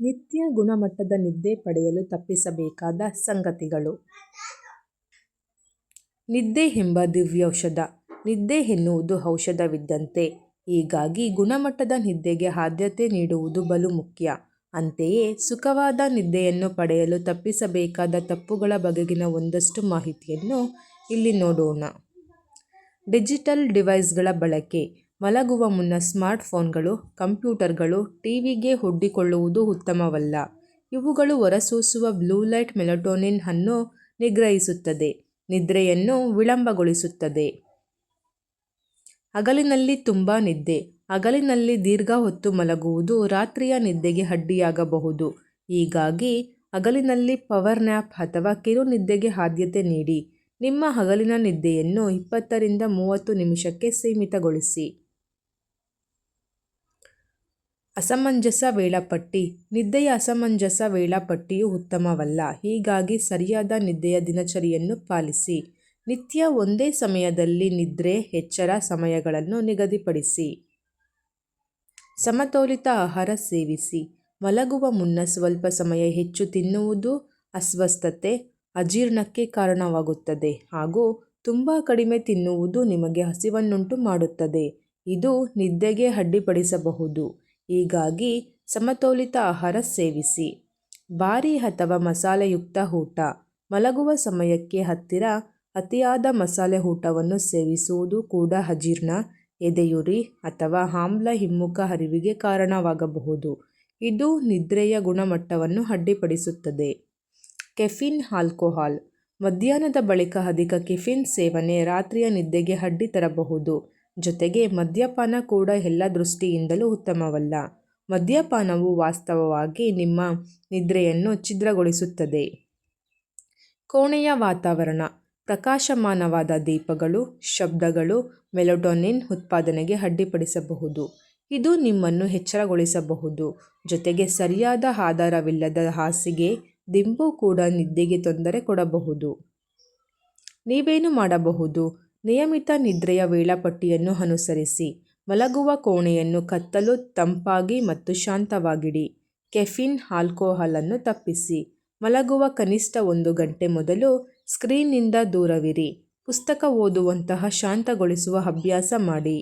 ನಿತ್ಯ ಗುಣಮಟ್ಟದ ನಿದ್ದೆ ಪಡೆಯಲು ತಪ್ಪಿಸಬೇಕಾದ ಸಂಗತಿಗಳು. ನಿದ್ದೆ ಎಂಬ ದಿವ್ಯೌಷಧ. ನಿದ್ದೆ ಎನ್ನುವುದು ಔಷಧವಿದ್ದಂತೆ. ಹೀಗಾಗಿ ಗುಣಮಟ್ಟದ ನಿದ್ದೆಗೆ ಆದ್ಯತೆ ನೀಡುವುದು ಬಲು ಮುಖ್ಯ. ಅಂತೆಯೇ ಸುಖವಾದ ನಿದ್ದೆಯನ್ನು ಪಡೆಯಲು ತಪ್ಪಿಸಬೇಕಾದ ತಪ್ಪುಗಳ ಬಗೆಗಿನ ಒಂದಷ್ಟು ಮಾಹಿತಿಯನ್ನು ಇಲ್ಲಿ ನೋಡೋಣ. ಡಿಜಿಟಲ್ ಡಿವೈಸ್ಗಳ ಬಳಕೆ. ಮಲಗುವ ಮುನ್ನ ಸ್ಮಾರ್ಟ್ಫೋನ್ಗಳು, ಕಂಪ್ಯೂಟರ್ಗಳು ಟಿವಿಗೆ ಒಡ್ಡಿಕೊಳ್ಳುವುದು ಉತ್ತಮವಲ್ಲ. ಇವುಗಳು ಹೊರಸೂಸುವ ಬ್ಲೂ ಲೈಟ್ ಮೆಲಟೋನಿನ್ ಅನ್ನು ನಿಗ್ರಹಿಸುತ್ತದೆ, ನಿದ್ರೆಯನ್ನು ವಿಳಂಬಗೊಳಿಸುತ್ತದೆ. ಹಗಲಿನಲ್ಲಿ ತುಂಬ ನಿದ್ದೆ, ಹಗಲಿನಲ್ಲಿ ದೀರ್ಘ ಹೊತ್ತು ಮಲಗುವುದು ರಾತ್ರಿಯ ನಿದ್ದೆಗೆ ಅಡ್ಡಿಯಾಗಬಹುದು. ಹೀಗಾಗಿ ಹಗಲಿನಲ್ಲಿ ಪವರ್ ನ್ಯಾಪ್ ಅಥವಾ ಕಿರು ನಿದ್ದೆಗೆ ಆದ್ಯತೆ ನೀಡಿ. ನಿಮ್ಮ ಹಗಲಿನ ನಿದ್ದೆಯನ್ನು ಇಪ್ಪತ್ತರಿಂದ ಮೂವತ್ತು ನಿಮಿಷಕ್ಕೆ ಸೀಮಿತಗೊಳಿಸಿ. ಅಸಮಂಜಸ ವೇಳಾಪಟ್ಟಿ. ನಿದ್ದೆಯ ಅಸಮಂಜಸ ವೇಳಾಪಟ್ಟಿಯು ಉತ್ತಮವಲ್ಲ. ಹೀಗಾಗಿ ಸರಿಯಾದ ನಿದ್ದೆಯ ದಿನಚರಿಯನ್ನು ಪಾಲಿಸಿ. ನಿತ್ಯ ಒಂದೇ ಸಮಯದಲ್ಲಿ ನಿದ್ರೆ ಹೆಚ್ಚರ ಸಮಯಗಳನ್ನು ನಿಗದಿಪಡಿಸಿ. ಸಮತೋಲಿತ ಆಹಾರ ಸೇವಿಸಿ. ಮಲಗುವ ಮುನ್ನ ಸ್ವಲ್ಪ ಸಮಯ ಹೆಚ್ಚು ತಿನ್ನುವುದು ಅಸ್ವಸ್ಥತೆ, ಅಜೀರ್ಣಕ್ಕೆ ಕಾರಣವಾಗುತ್ತದೆ ಹಾಗೂ ತುಂಬ ಕಡಿಮೆ ತಿನ್ನುವುದು ನಿಮಗೆ ಹಸಿವನ್ನುಂಟು ಮಾಡುತ್ತದೆ. ಇದು ನಿದ್ದೆಗೆ ಅಡ್ಡಿಪಡಿಸಬಹುದು. ಹೀಗಾಗಿ ಸಮತೋಲಿತ ಆಹಾರ ಸೇವಿಸಿ. ಭಾರಿ ಅಥವಾ ಮಸಾಲೆಯುಕ್ತ ಊಟ. ಮಲಗುವ ಸಮಯಕ್ಕೆ ಹತ್ತಿರ ಅತಿಯಾದ ಮಸಾಲೆ ಊಟವನ್ನು ಸೇವಿಸುವುದು ಕೂಡ ಅಜೀರ್ಣ ಎದೆಯುರಿ ಅಥವಾ ಆಮ್ಲ ಹಿಮ್ಮುಖ ಹರಿವಿಗೆ ಕಾರಣವಾಗಬಹುದು. ಇದು ನಿದ್ರೆಯ ಗುಣಮಟ್ಟವನ್ನು ಅಡ್ಡಿಪಡಿಸುತ್ತದೆ. Caffeine alcohol. ಮಧ್ಯಾಹ್ನದ ಬಳಿಕ ಅಧಿಕ ಕೆಫಿನ್ ಸೇವನೆ ರಾತ್ರಿಯ ನಿದ್ದೆಗೆ ಅಡ್ಡಿ ತರಬಹುದು. ಜೊತೆಗೆ ಮದ್ಯಪಾನ ಕೂಡ ಎಲ್ಲ ದೃಷ್ಟಿಯಿಂದಲೂ ಉತ್ತಮವಲ್ಲ. ಮದ್ಯಪಾನವು ವಾಸ್ತವವಾಗಿ ನಿಮ್ಮ ನಿದ್ರೆಯನ್ನು ಛಿದ್ರಗೊಳಿಸುತ್ತದೆ. ಕೋಣೆಯ ವಾತಾವರಣ, ಪ್ರಕಾಶಮಾನವಾದ ದೀಪಗಳು, ಶಬ್ದಗಳು, ಮೆಲೊಟೋನಿನ್ ಉತ್ಪಾದನೆಗೆ ಅಡ್ಡಿಪಡಿಸಬಹುದು. ಇದು ನಿಮ್ಮನ್ನು ಎಚ್ಚರಗೊಳಿಸಬಹುದು. ಜೊತೆಗೆ ಸರಿಯಾದ ಆಧಾರವಿಲ್ಲದ ಹಾಸಿಗೆ, ದಿಂಬು ಕೂಡ ನಿದ್ದೆಗೆ ತೊಂದರೆ ಕೊಡಬಹುದು. ನೀವೇನು ಮಾಡಬಹುದು? ನಿಯಮಿತ ನಿದ್ರೆಯ ವೇಳಾಪಟ್ಟಿಯನ್ನು ಅನುಸರಿಸಿ. ಮಲಗುವ ಕೋಣೆಯನ್ನು ಕತ್ತಲು, ತಂಪಾಗಿ ಮತ್ತು ಶಾಂತವಾಗಿಡಿ. ಕೆಫಿನ್ ಆಲ್ಕೋಹಾಲನ್ನು ತಪ್ಪಿಸಿ. ಮಲಗುವ ಕನಿಷ್ಠ ಒಂದು ಗಂಟೆ ಮೊದಲು ಸ್ಕ್ರೀನ್ನಿಂದ ದೂರವಿರಿ. ಪುಸ್ತಕ ಓದುವಂತಹ ಶಾಂತಗೊಳಿಸುವ ಅಭ್ಯಾಸ ಮಾಡಿ.